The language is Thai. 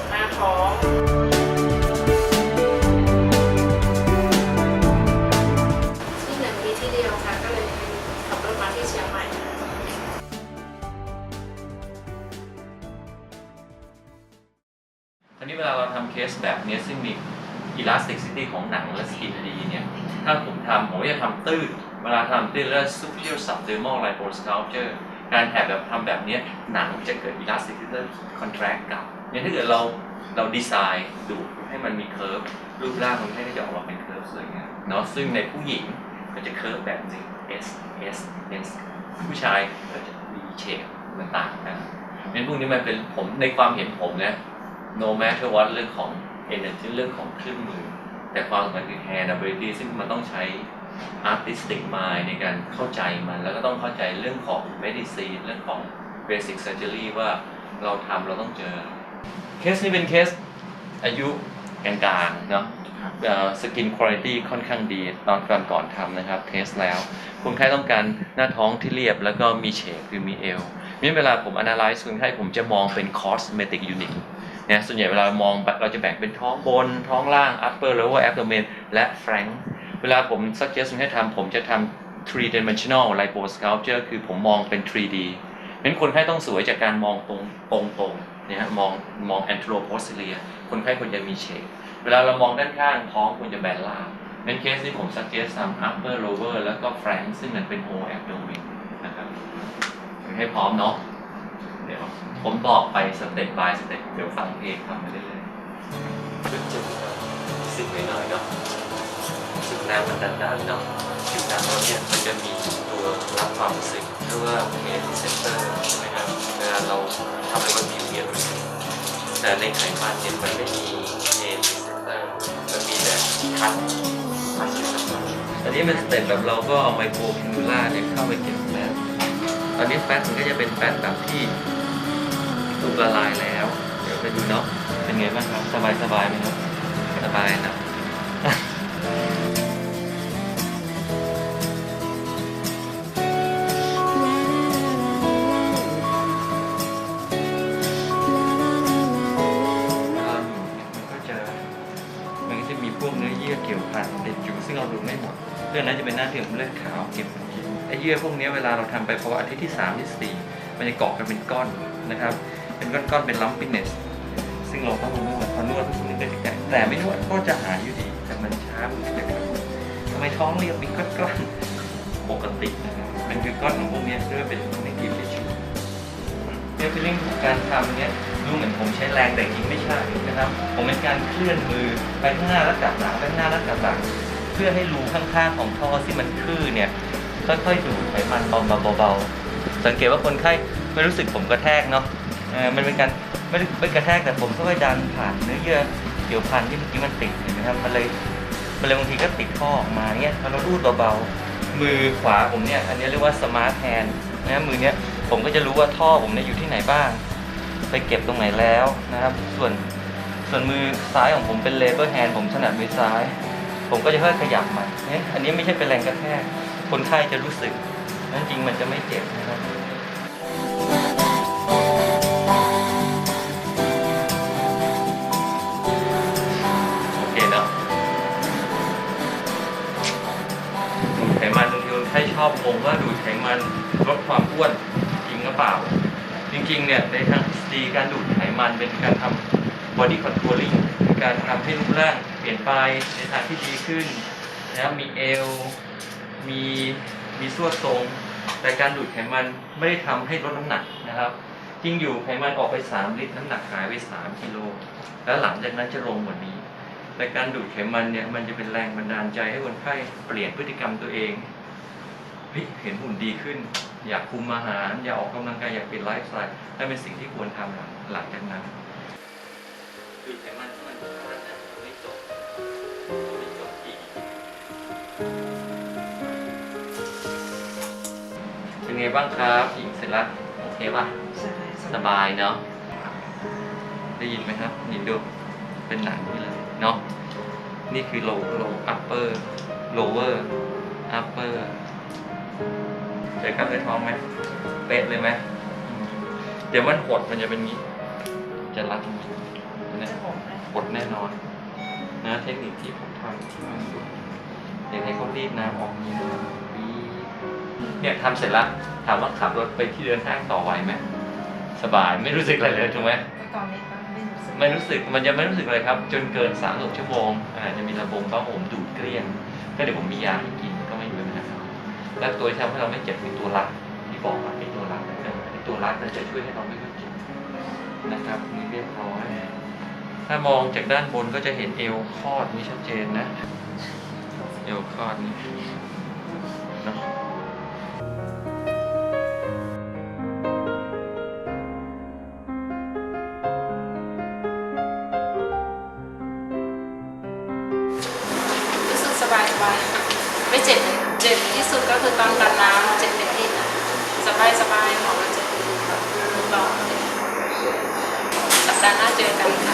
มหน้าท้องที่หนึ่งมีที่เดียวค่ะ ก็เลยขับรถมาที่เชียงใหม่ทีนี้เวลาเราทำเคสแบบนี้ซึ่งมี elasticity ของหนังและสกินดีเนี่ย ถ้าผมทำผมจะทำตื้น เวลาทำตื้นแล้ว superior subdermal liposculpture การแถบแบบทำแบบนี้หนังจะเกิด elasticity contract กลับอย่างถ้าเกิดเราเราดีไซน์ดูให้มันมีเคิร์ฟรูปร่างคนไข้ก็จะออกมาเป็นเคิร์ฟสวยงามเนาะซึ่งในผู้หญิงก็จะเคิร์ฟแบบนี้ S S S ผู้ชายก็จะ V shape มันต่างกันงั้นพวกนี้มันเป็นผมในความเห็นผมนะ no matter what เรื่องของ energy เรื่องของเครื่องมือ แต่ความสำคัญคือ hand ability ซึ่งมันต้องใช้ artistic mind ในการเข้าใจมันแล้วก็ต้องเข้าใจเรื่องของ medicine เรื่องของ basic surgery ว่าเราทำเราต้องเจอ เคสนี้เป็นเคสอายุกลางๆเนาะสกินคุณภาพค่อนข้างดีตอนก่อนก่อนทำนะครับ เทสแล้วคนไข้ต้องการหน้าท้องที่เรียบแล้วก็มีเฉกคือมีเอวนี่เวลาผม analyze คนไข้ผมจะมองเป็น cosmetic unit เนี่ยส่วนใหญ่เวลามองเราจะแบ่งเป็นท้องบน ท้องล่าง upper lower abdomen และ flank เวลาผม suggest ให้ทำผมจะทำ three dimensional liposculpture คือผมมองเป็น 3D งั้นคนไข้ต้องสวยจากการมองตรงตรงตรงๆเนี่ยฮะมองมอง anteroposterior คนไข้ควรจะมีเฉกเวลาเรามองด้านข้างท้องควรจะแบนราบงั้นเคสนี้ผม suggest ทำ upper lower แล้วก็ flank ซึ่งมันเป็น whole abdomen นะครับให้พร้อมเนาะเดี๋ยวผมบอกไปสเต็ป by สเต็ปเดี๋ยวฟังเพลงทำไปเรื่อยๆจุดจุดสึกหน่อยๆเนาะ สึกน้ำมันดันๆเนาะผิวหนังเราเนี่ยมันจะมีตัวรับความรู้สึกเรียกว่าเมนเซนเตอร์ใช่ไหมครับเวลาเราทำอะไรบนผิวเนี่ยรู้สึกแต่ในไขมันเนี่ยมันไม่มีเมนเซนเตอร์มันมีแต่คัดคัดอยู่ข้างในอันนี้เป็นสเต็ปแบบเราก็เอาไมโครคินูล่าเนี่ยเข้าไปเก็บแฟตตอนนี้แฟตมันก็จะเป็นแฟตแบบที่ถูกละลายแล้ว เดี๋ยวไปดูเนาะเป็นไงบ้างครับสบายสบายไหมครับสบายนะ นั้นจะเป็นหน้าที่ของเลือดขาวเก็บมันไอ้เยื่อพวกนี้เวลาเราทำไปพออาทิตย์ที่สามที่สี่มันจะเกาะกันเป็นก้อนนะครับ เป็นก้อนๆเป็นลัมปิเนสซึ่งเราต้องนวดพอนวดพวกนี้ก็จะแข็งแต่ไม่นวดก็จะหายอยู่ดีแต่มันช้ามันจะกระตุ้นทำไมท้องเรียบมีก้อนๆปกตินะครับมันคือก้อนของพวกนี้เรียกว่าเป็นในกีบเชื้อเนี่ยเป็นเรื่องของการทำเนี่ยดูเหมือนผมใช้แรงแต่จริงไม่ใช่นะครับ ผมเป็นการเคลื่อนมือไปข้างหน้าแล้วกลับหลังไปข้างหน้าแล้วกลับหลัง เพื่อให้รูข้างๆของท่อที่มันทื่อเนี่ยค่อยๆดูดไขมันออกมาเบาๆสังเกตว่าคนไข้ไม่รู้สึกผมกระแทกเนาะเออมันเป็นการไม่ไม่กระแทกแต่ผมค่อยๆดันผ่านเนื้อเยื่อเกี่ยวพันที่เมื่อกี้มันติดเห็นไหมครับมันเลยมันเลยบางทีก็ติดท่อออกมาเนี่ยพอเรารูดเบาๆมือขวาผมเนี่ยอันนี้เรียกว่าสมาร์ทแฮนด์นะมือเนี้ยผมก็จะรู้ว่าท่อผมเนี่ยอยู่ที่ไหนบ้าง ไปเก็บตรงไหนแล้วนะครับ ส่วนส่วนมือซ้ายของผมเป็นเลเบอร์แฮนด์ผมถนัดมือซ้าย ผมก็จะค่อยขยับมันเนี่ยอันนี้ไม่ใช่เป็นแรงกระแทก คนไข้จะรู้สึกนั้นจริงมันจะไม่เจ็บนะครับโอเคเนาะดูดไขมันบางทีคนไข้ชอบงงว่าดูดไขมันลดความอ้วนจริงหรือเปล่า จริงๆเนี่ยในทางทฤษฎีการดูดไขมันเป็นการทำ body contouring การทำให้รูปร่าง ลี่ยนไปในทางที่ดีขึ้นนะครับมีเอว มีมีส่วนทรง แต่การดูดไขมันไม่ได้ทำให้ลดน้ำหนักนะครับจริงอยู่ไขมันออกไป 3 ลิตรน้ำหนักหายไป 3กิโลแล้วหลังจากนั้นจะลงกว่านี้ แต่การดูดไขมันเนี่ยมันจะเป็นแรงบันดาลใจให้คนไข้เปลี่ยนพฤติกรรมตัวเองเห็นหุ่นดีขึ้น อยากคุมอาหาร อยากออกกำลังกายอยากเปลี่ยนไลฟ์สไตล์นั่นเป็นสิ่งที่ควรทำหลังหลังจากนั้นดูดไขมัน ไงบ้างครับหญิงเสร็จแล้วโอเคป่ะ สบายเนาะ ได้ยินไหมครับยินดู เป็นหนังนี่เลยเนาะ นี่คือ low low upper lower upper เจอกล้ามเนื้อท้องไหม เป๊ะเลยไหมอืมเดี๋ยวมันหดมันจะเป็นงี้ จะรัดตรงนี้นะหดแน่นอน นะเทคนิคที่ผมทำอย่างไรเขารีดน้ำออกนี้นะปี๊ด เนี่ยทำเสร็จแล้วถามว่าขับรถไปที่เดินห้างต่อไหวไหมสบายไม่รู้สึกอะไรเลยถูกไหมแต่ก่อนนี้ก็ไม่รู้สึกไม่รู้สึกมันจะไม่รู้สึกเลยครับ จนเกินสามสิบชั่วโมงอาจจะมีระบบต้องผมดูดเกลี้ยง ก็เดี๋ยวผมมียาให้กินก็ไม่มีปัญหาแล้วตัวที่ทำให้เราไม่เจ็บคือตัวรัดที่บอกว่าไอ้ตัวรัดเนี่ยไอ้ตัวรัดมันจะช่วยให้เราไม่ค่อยเจ็บนะครับนี่เรียบร้อยถ้ามองจากด้านบนก็จะเห็นเอวคลอดนี่ชัดเจนนะ เอวคลอดนี่เนอะ บายไม่เจ็บเจ็บที่สุดก็คือตอนกันน้ำเจ็บเป็นที่นะสบายสบายหมอก็จะดูแบบรอสัปดาห์หน้าเจอกัน